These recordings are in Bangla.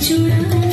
चुरा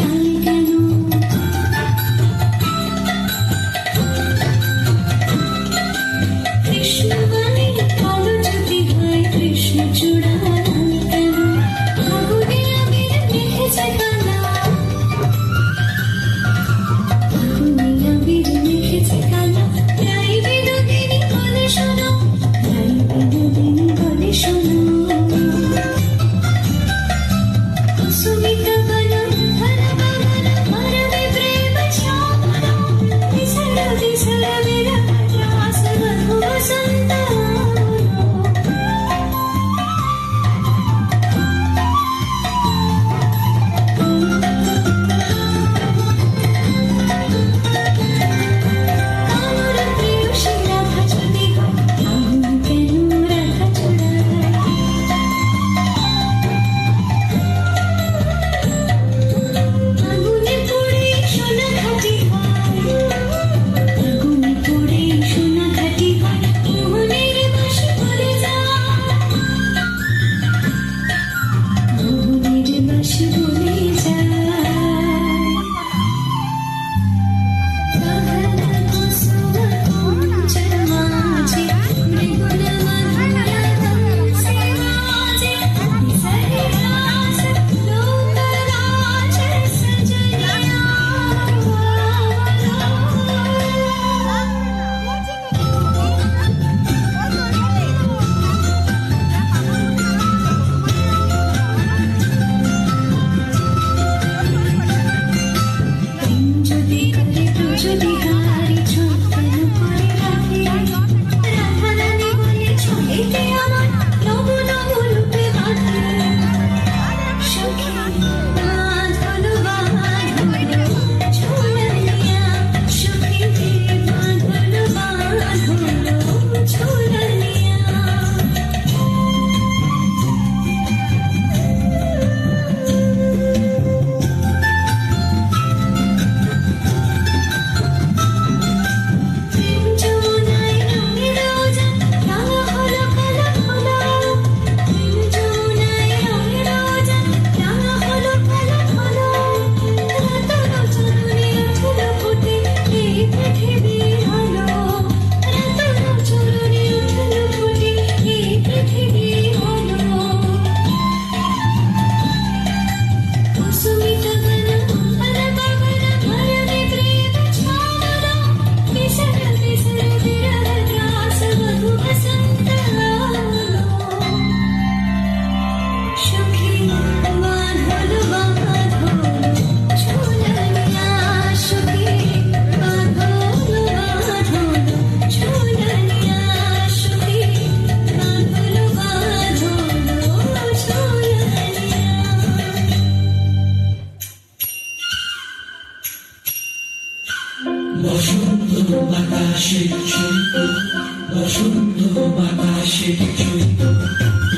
সেটি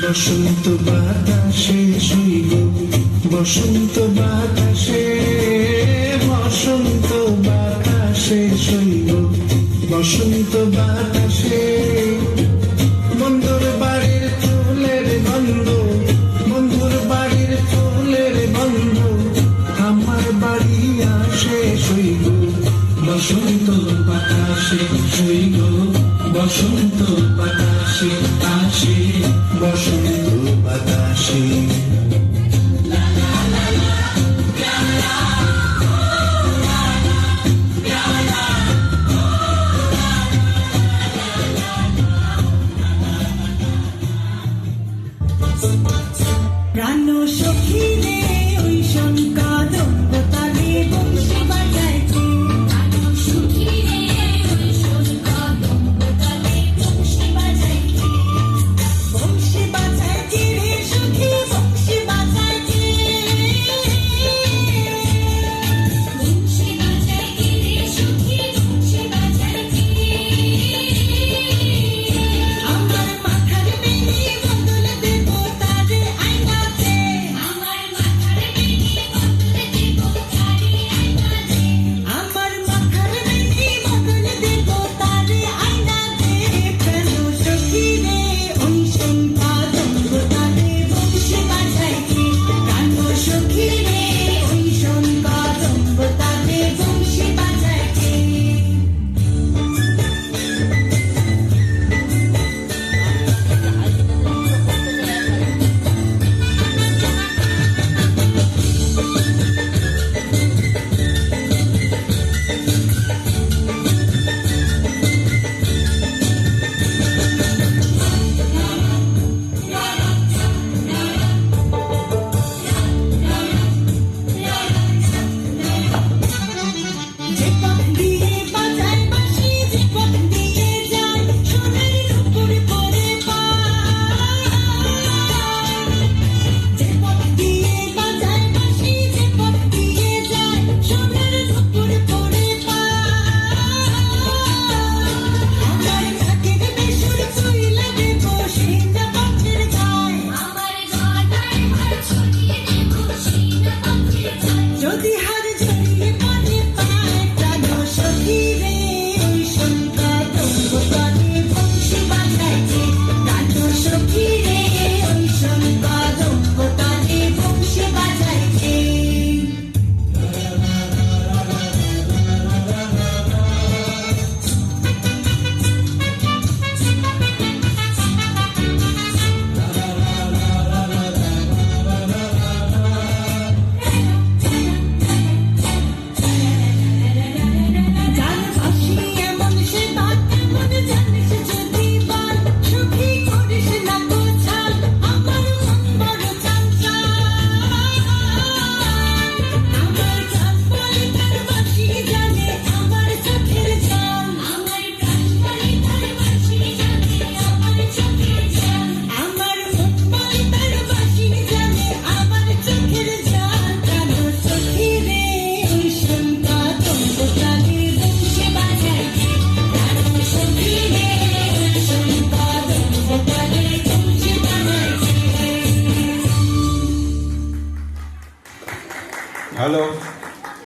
বসন্ত বাতাসে শুইব বসন্ত বাতাসে বসন্ত বাতাসে শুইব বসন্ত বাতাসে Russian. Hello.